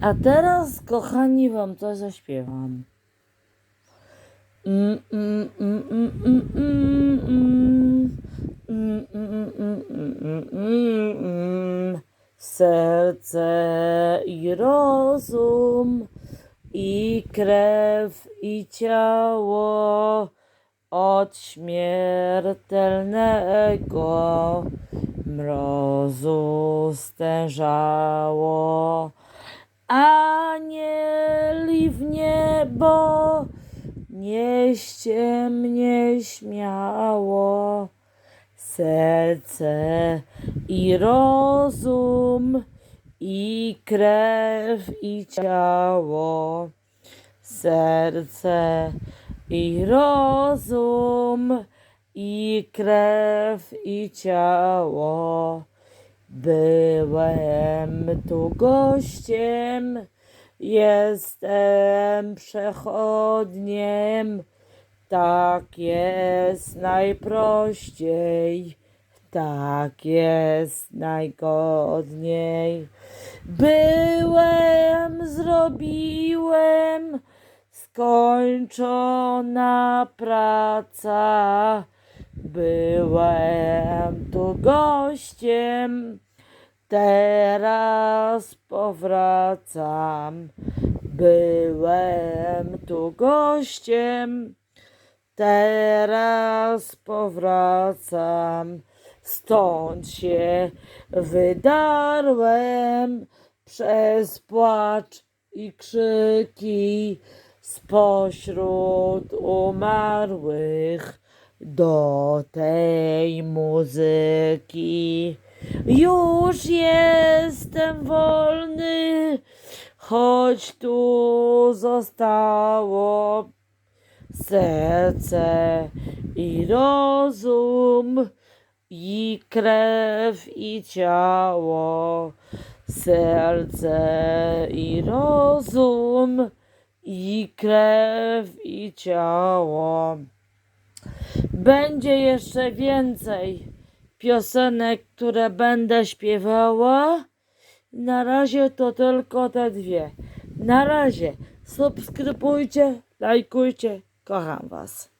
A teraz, kochani, wam coś zaśpiewam. Mm, mm, mm. Serce i rozum, i krew, i ciało od śmiertelnego mrozu stężało. Anieli w niebo, nieście mnie śmiało. Serce i rozum, i krew, i ciało. Serce i rozum, i krew, i ciało. Byłem tu gościem, jestem przechodniem. Tak jest najprościej, tak jest najgodniej. Byłem, zrobiłem, skończona praca. Byłem tu gościem, teraz powracam. Byłem tu gościem, teraz powracam. Stąd się wydarłem przez płacz i krzyki spośród umarłych do tej muzyki. Już jestem wolny, choć tu zostało serce i rozum, i krew, i ciało. Serce i rozum, i krew, i ciało. Będzie jeszcze więcej piosenek, które będę śpiewała. Na razie to tylko te dwie. Na razie subskrybujcie, lajkujcie. Kocham Was.